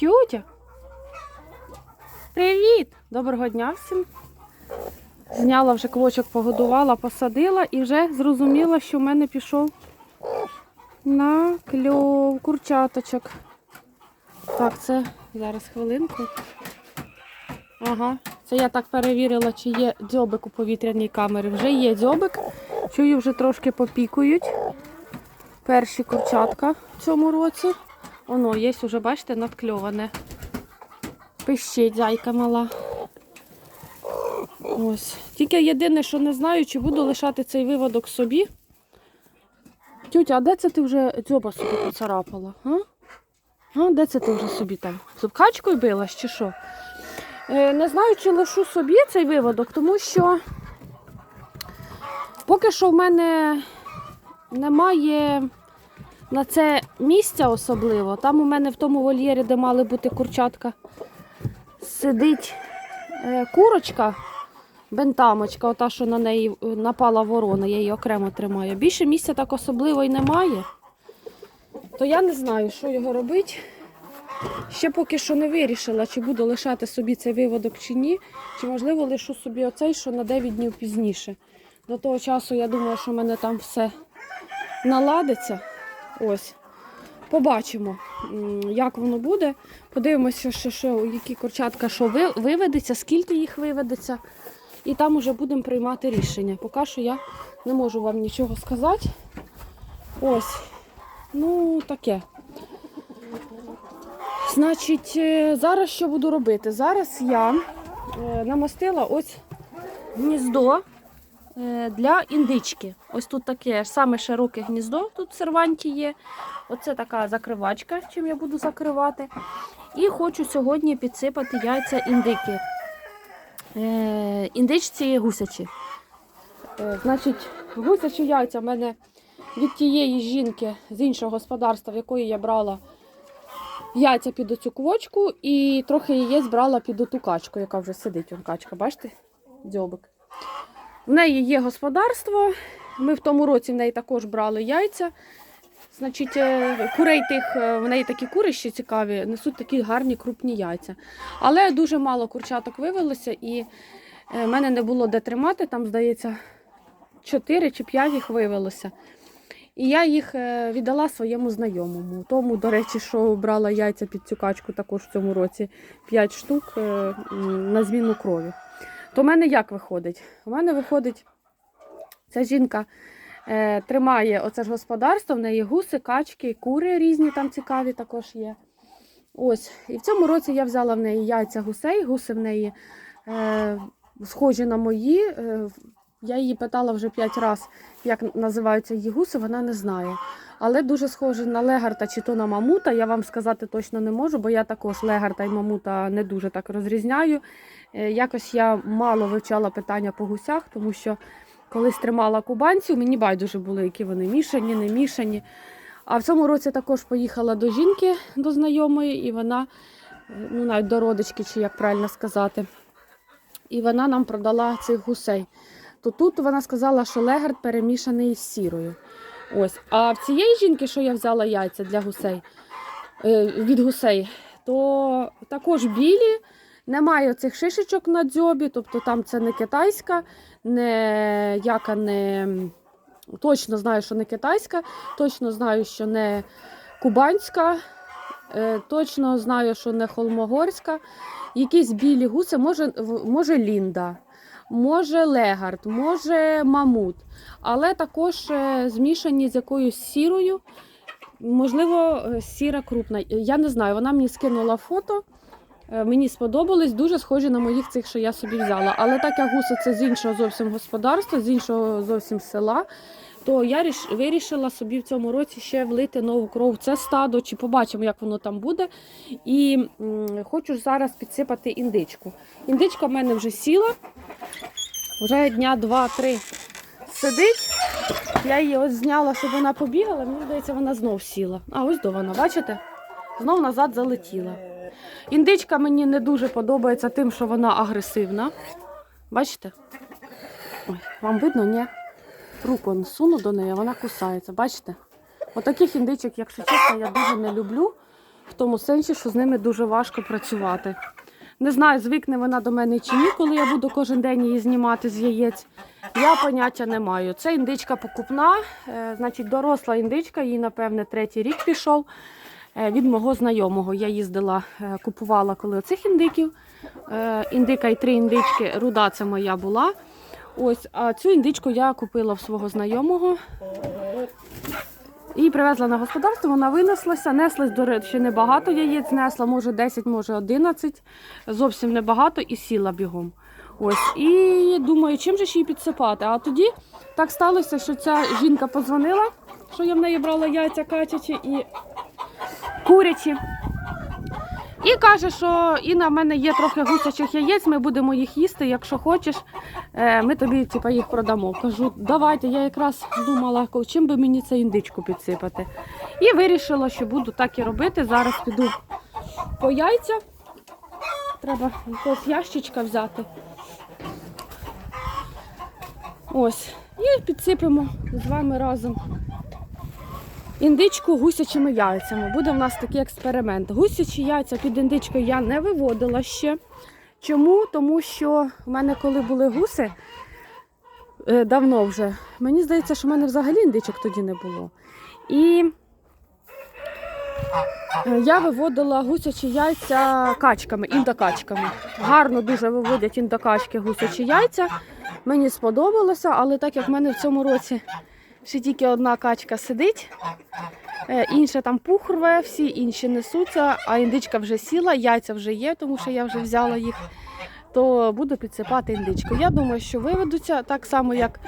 Тютя. Привіт! Доброго дня всім. Зняла вже квочок, погодувала, посадила і вже зрозуміла, що в мене пішов на кльов курчаточок. Так, це зараз хвилинку. Ага, це я так перевірила, чи є дзьобик у повітряній камері. Вже є дзьобик. Чую, вже трошки попікують. Перші курчатка в цьому році. Воно є вже, бачите, надкльоване. Пищить зайка мала. Ось. Тільки єдине, що не знаю, чи буду лишати цей виводок собі. Тютя, а де це ти вже дзьоба собі поцарапала? А? А, де це ти вже собі там? Зубкачкою билась чи що? Е, не знаю, чи лишу собі цей виводок, тому що поки що в мене немає на це місця особливо. Там у мене в тому вольєрі, де мали бути курчатка, сидить е, курочка, бентамочка, ота, що на неї е, напала ворона, я її окремо тримаю. Більше місця так особливо і немає. То я не знаю, що його робити. Ще поки що не вирішила, чи буду лишати собі цей виводок чи ні, чи можливо лишу собі оцей, що на 9 днів пізніше. До того часу я думаю, що в мене там все наладиться. Ось. Побачимо, як воно буде. Подивимося, що, що, які курчатка що ви- виведеться, скільки їх виведеться. І там уже будемо приймати рішення. Поки що я не можу вам нічого сказати. Ось. Ну, таке. Значить, е, зараз що буду робити? Зараз я е, намастила ось гніздо для індички. Ось тут таке саме широке гніздо, тут в серванті є. Оце така закривачка, чим я буду закривати. І хочу сьогодні підсипати яйця індики. Е, індичці гусячі. Е, значить, гусячі яйця в мене від тієї жінки з іншого господарства, в якої я брала яйця під оцю квочку і трохи яєць брала під оту качку, яка вже сидить. Качка, бачите? Дзьобик. В неї є господарство. Ми в тому році в неї також брали яйця. Значить, е, курей тих, е, в неї такі кури ще цікаві, несуть такі гарні крупні яйця. Але дуже мало курчаток вивелося і е, в мене не було де тримати, там, здається, 4 чи 5 їх вивелося. І я їх віддала своєму знайомому. Тому, до речі, що брала яйця під цю качку також в цьому році 5 штук на зміну крові. То в мене як виходить? У мене виходить, ця жінка е, тримає оце ж господарство, в неї гуси, качки, кури різні там цікаві також є. Ось. І в цьому році я взяла в неї яйця гусей, гуси в неї е, схожі на мої. Е, я її питала вже 5 разів, як називаються її гуси, вона не знає. Але дуже схоже на легарта чи то на мамута. Я вам сказати точно не можу, бо я також легарта і мамута не дуже так розрізняю. Е, Якось я мало вивчала питання по гусях, тому що колись тримала кубанців, мені байдуже було, які вони мішані, не мішані. А в цьому році також поїхала до жінки, до знайомої, і вона, е, ну навіть до родички, чи як правильно сказати, і вона нам продала цих гусей то тут вона сказала, що легард перемішаний з сірою. Ось. А в цієї жінки, що я взяла яйця для гусей е, від гусей, то також білі, немає цих шишечок на дзьобі, тобто там це не китайська, не яка не точно знаю, що не китайська, точно знаю, що не кубанська. е, Точно знаю, що не холмогорська. Якісь білі гуси, може, може лінда може легард, може мамут, але також е, змішані з якоюсь сірою. Можливо, е, сіра крупна. Я не знаю, вона мені скинула фото. е, Мені сподобались, дуже схожі на моїх цих, що я собі взяла. Але так як гуси це з іншого зовсім господарства, з іншого зовсім села, то я ріш- вирішила собі в цьому році ще влити нову кров це стадо, чи побачимо, як воно там буде. І хочу зараз підсипати індичку. Індичка в мене вже сіла. Вже дня два-три сидить. Я її ось зняла, щоб вона побігала. Мені здається, вона знов сіла. А ось до вона, бачите? Знов назад залетіла. Індичка мені не дуже подобається тим, що вона агресивна. Бачите? Ой, вам видно, ні? Руку суну до неї, вона кусається. Бачите? Отаких індичок, якщо чесно, я дуже не люблю. в тому сенсі, що з ними дуже важко працювати. Не знаю, звикне вона до мене чи ні, коли я буду кожен день її знімати з яєць. Я поняття не маю. Це індичка покупна, е, значить, доросла індичка, їй, напевне, третій рік пішов е, від мого знайомого. Я їздила, е, купувала коли оцих індиків. Індика і три індички, руда це моя була. Ось, а цю індичку я купила в свого знайомого. І привезла на господарство, вона винеслася, неслась, до речі, небагато яєць несла, може 10, може 11, зовсім небагато і сіла бігом. Ось. І думаю, чим же ж її підсипати. А тоді так сталося, що ця жінка подзвонила, що я в неї брала яйця качачі і курячі. І каже, що Інна, в мене є трохи гусячих яєць, ми будемо їх їсти, якщо хочеш, е, ми тобі типу, їх продамо. Кажу, давайте, я якраз думала, чим би мені це індичку підсипати. І вирішила, що буду так і робити. Зараз піду по яйця. Треба якогось ящичка взяти. Ось. І підсипемо з вами разом індичку гусячими яйцями. Буде в нас такий експеримент. Гусячі яйця під індичкою я не виводила ще. Чому? Тому що в мене, коли були гуси, е, давно вже, мені здається, що в мене взагалі індичок тоді не було. І е, я виводила гусячі яйця качками, індокачками. Гарно дуже виводять індокачки гусячі яйця. Мені сподобалося, але так як в мене в цьому році ще тільки одна качка сидить, е, інша там пух рве, всі інші несуться, а індичка вже сіла, яйця вже є, тому що я вже взяла їх, то буду підсипати індичку. Я думаю, що виведуться так само, як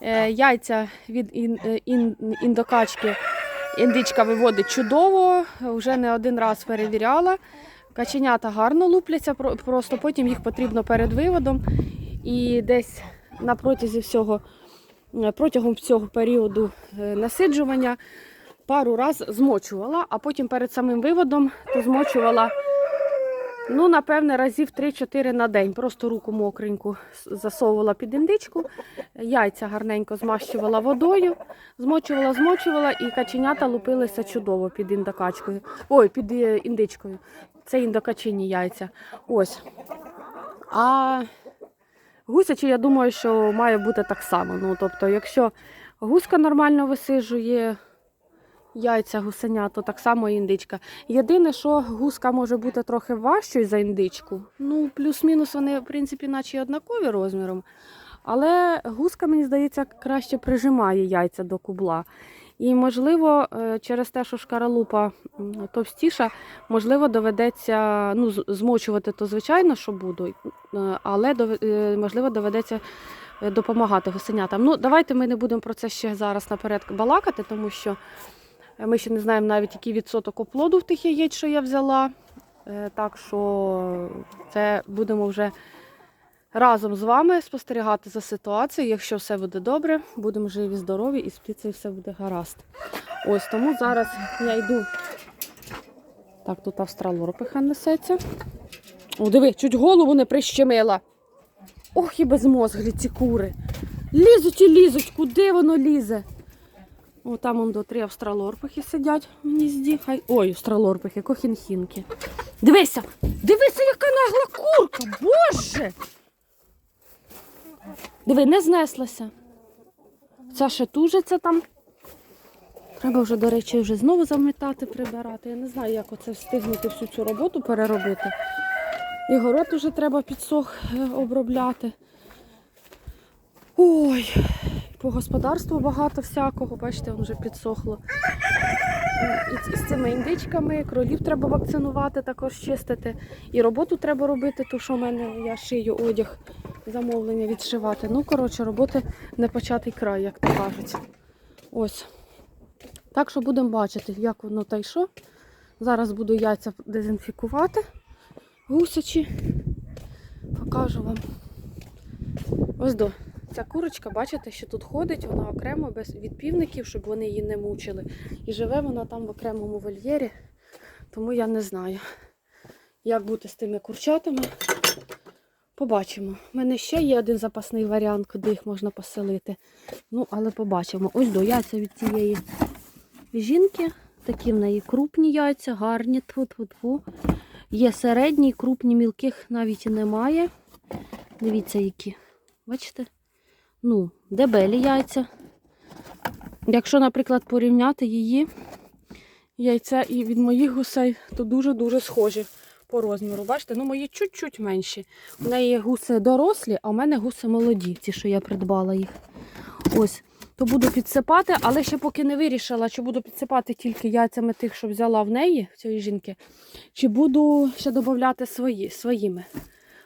е, яйця від е, ін, індокачки. Індичка виводить чудово, вже не один раз перевіряла. Каченята гарно лупляться, просто потім їх потрібно перед виводом. І десь на протязі всього, протягом цього періоду е, насиджування пару раз змочувала, а потім перед самим виводом то змочувала, ну, напевне, разів 3-4 на день. Просто руку мокреньку засовувала під індичку, яйця гарненько змащувала водою, змочувала, змочувала, і каченята лупилися чудово під індокачкою. Ой, під е, індичкою. Це індокачині яйця. Ось. А Гусячі, я думаю, що має бути так само. Ну, тобто, якщо гуска нормально висижує яйця гусеня, то так само і індичка. Єдине, що гуска може бути трохи важчою за індичку. Ну, плюс-мінус вони, в принципі, наче однакові розміром. Але гуска, мені здається, краще прижимає яйця до кубла. І, можливо, е, через те, що шкаралупа товстіша, можливо, доведеться ну, змочувати, то звичайно, що буду, е, але е, можливо доведеться допомагати гусенятам. Ну, давайте ми не будемо про це ще зараз наперед балакати, тому що ми ще не знаємо навіть, який відсоток оплоду в тих яєць, що я взяла. Так що це будемо вже разом з вами спостерігати за ситуацією. Якщо все буде добре, будемо живі, здорові і з птицею все буде гаразд. Ось тому зараз я йду. Так, тут австралорпиха несеться. О, диви, чуть голову не прищемила. Ох, і безмозглі ці кури. Лізуть і лізуть, куди воно лізе? О, там он до три австралорпихи сидять в гнізді. Хай... Ой, австралорпихи, кохінхінки. Дивися! Дивися, яка нагла курка! Боже! Диви, не знеслася. Ця ще тужиться там. Треба вже, до речі, вже знову заметати, прибирати. Я не знаю, як оце встигнути всю цю роботу переробити. І город вже треба підсох е, обробляти. Ой, по господарству багато всякого, бачите, воно вже підсохло. І з- цими індичками, кролів треба вакцинувати, також чистити. І роботу треба робити, ту, що в мене я шию одяг, замовлення відшивати. Ну, коротше, роботи не початий край, як то кажуть. Ось. Так що будемо бачити, як воно та й що. Зараз буду яйця дезінфікувати гусячі. Покажу вам. Ось до. Ця курочка, бачите, що тут ходить, вона окремо без від півників, щоб вони її не мучили. І живе вона там в окремому вольєрі. Тому я не знаю, як бути з тими курчатами. Побачимо. У мене ще є один запасний варіант, куди їх можна поселити. Ну, але побачимо. Ось до яйця від цієї жінки. такі в неї крупні яйця, гарні, тьфу тьфу тьфу Є середні, крупні, мілких навіть і немає. Дивіться, які. Бачите? Ну, дебелі яйця. Якщо, наприклад, порівняти її яйця і від моїх гусей, то дуже-дуже схожі по розміру. Бачите, ну мої чуть-чуть менші. У неї гуси дорослі, а у мене гуси молоді, ті, що я придбала їх. Ось. То буду підсипати, але ще поки не вирішила, чи буду підсипати тільки яйцями тих, що взяла в неї, цієї жінки, чи буду ще додати свої, своїми.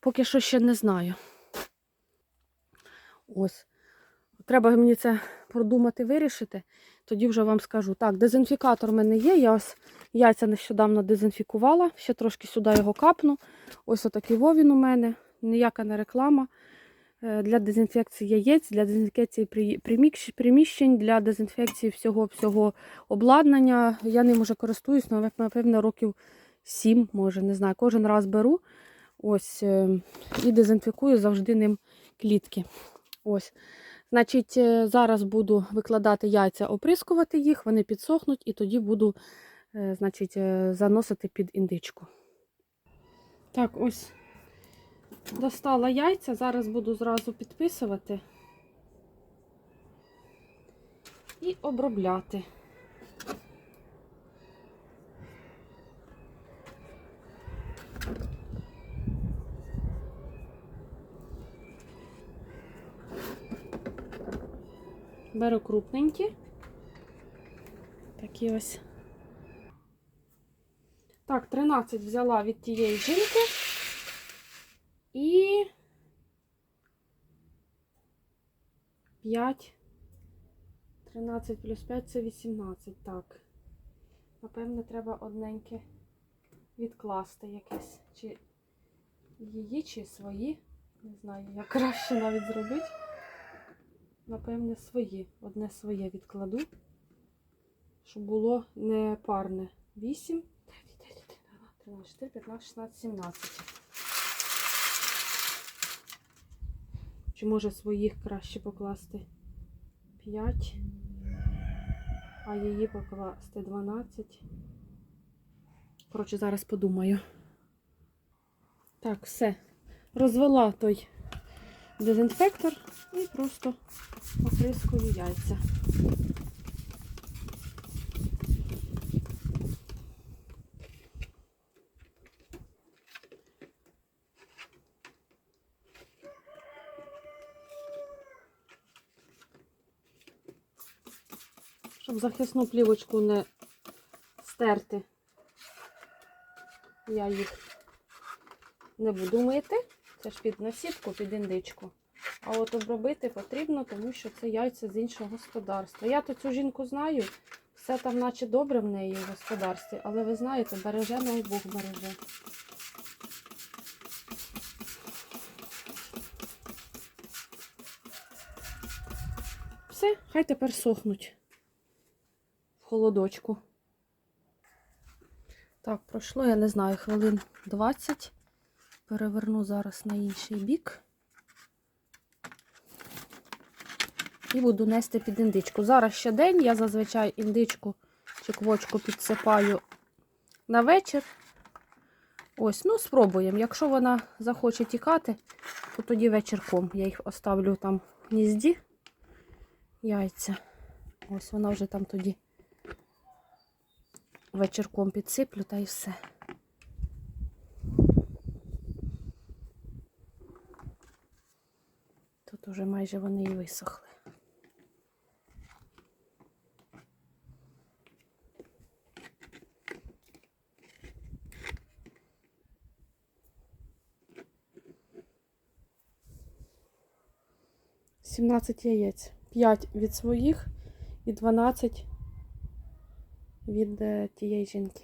Поки що ще не знаю. Ось. Треба мені це продумати, вирішити. Тоді вже вам скажу. Так, дезінфікатор в мене є. Я ось яйця нещодавно дезінфікувала. Ще трошки сюди його капну. Ось отакий вовін у мене. Ніяка не реклама. Е, Для дезінфекції яєць, для дезінфекції приміщень, для дезінфекції всього всього обладнання. Я ним уже користуюсь, нав- напевно, років 7, може, не знаю. Кожен раз беру ось е, і дезінфікую завжди ним клітки. Ось. Значить, е, зараз буду викладати яйця, оприскувати їх, вони підсохнуть, і тоді буду значить, е, заносити під індичку. Так, ось достала яйця, зараз буду зразу підписувати і обробляти. Беру крупненькі. Такі ось. Так, 13 взяла від тієї жінки. І 5. 13 плюс 5 це 18. Так. Напевне, треба одненьке відкласти якесь. Чи її, чи свої. Не знаю, як краще навіть зробити. Напевне, свої. Одне своє відкладу, щоб було не парне. 8, 9, 10, 13, 14, 15, 16, 17. Чи може своїх краще покласти 5, а її покласти 12. Коротше, зараз подумаю. Так, все. Розвела той дезінфектор і просто оприскую яйця. Щоб захисну плівочку не стерти, я їх не буду мити. Це ж під насідку, під індичку. А от обробити потрібно, тому що це яйця з іншого господарства. Я то цю жінку знаю, все там наче добре в неї в господарстві, але ви знаєте, береже най Бог береже. Все, хай тепер сохнуть холодочку. Так, пройшло, я не знаю, хвилин 20. Переверну зараз на інший бік. І буду нести під індичку. Зараз ще день, я зазвичай індичку чи квочку підсипаю на вечір. Ось, ну, спробуємо. Якщо вона захоче тікати, то тоді вечірком. Я їх оставлю там в гнізді яйця. Ось вона вже там тоді вечірком підсиплю та і все. Тут уже майже вони і висохли. Сімнадцять яєць. П'ять від своїх і 12 від е, тієї жінки.